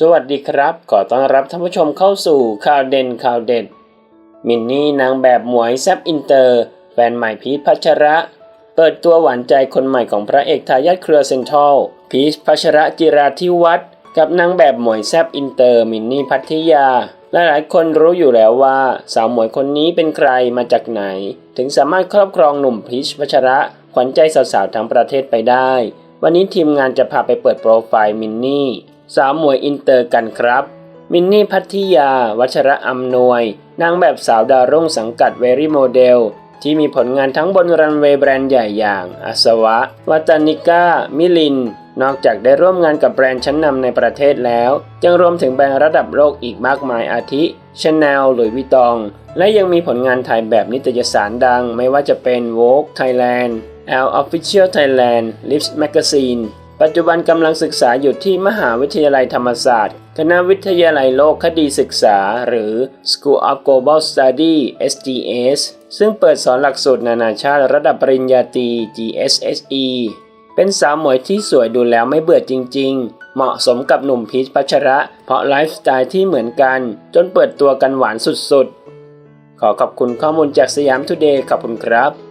สวัสดีครับ ขอต้อนรับท่านผู้ชมเข้าสู่ข่าวเด่นข่าวเด็ด มินนี่นางแบบหมวยแซบอินเตอร์ แฟนใหม่พีชพัชระ เปิดตัวหวานใจคนใหม่ของพระเอกทายาทเครือเซนทรัลพีชพัชระจิราธิวัฒน์กับนางแบบหมวยแซบอินเตอร์ มินนี่พัทยาลหลายๆคนรู้อยู่แล้วว่าสาวหมวยคนนี้เป็นใครมาจากไหน ถึงสามารถครอบครองหนุ่มพีชพัชระ ขวัญใจสาวๆทั้งประเทศไปได้ วันนี้ทีมงานจะพาไปเปิดโปรไฟล์มินนี่ สาวหมวยอินเตอร์กันครับ มินนี่พัทยา วัชระอำนวย นางแบบสาวดาวรุ่งสังกัดเวรี่โมเดลที่มีผลงานทั้งบนรันเวย์แบรนด์ใหญ่อย่างอาสวะวัตานิก้า มิลิน นอกจากได้ร่วมงานกับแบรนด์ชั้นนำในประเทศแล้ว ยังรวมถึงแบรนด์ระดับโลกอีกมากมายอาทิชาแนลหรือวิตอง และยังมีผลงานถ่ายแบบนิตยสารดัง ไม่ว่าจะเป็น Vogue Thailand L Official Thailand Lips Magazine ปัจจุบันกำลังศึกษาอยู่ที่มหาวิทยาลัยธรรมศาสตร์ คณะวิทยาลัยโลกคดีศึกษา หรือ School of Global Study SGS ซึ่งเปิดสอนหลักสูตรนานาชาติระดับปริญญาตรี GSSE เป็นสาวหมวยที่สวยดูแล้วไม่เบื่อจริง ๆ เหมาะสมกับหนุ่มพีชพัชระ เพราะไลฟ์สไตล์ที่เหมือนกัน จนเปิดตัวกันหวานสุดๆ ขอขอบคุณข้อมูลจากสยามทูเดย์ขอบคุณครับ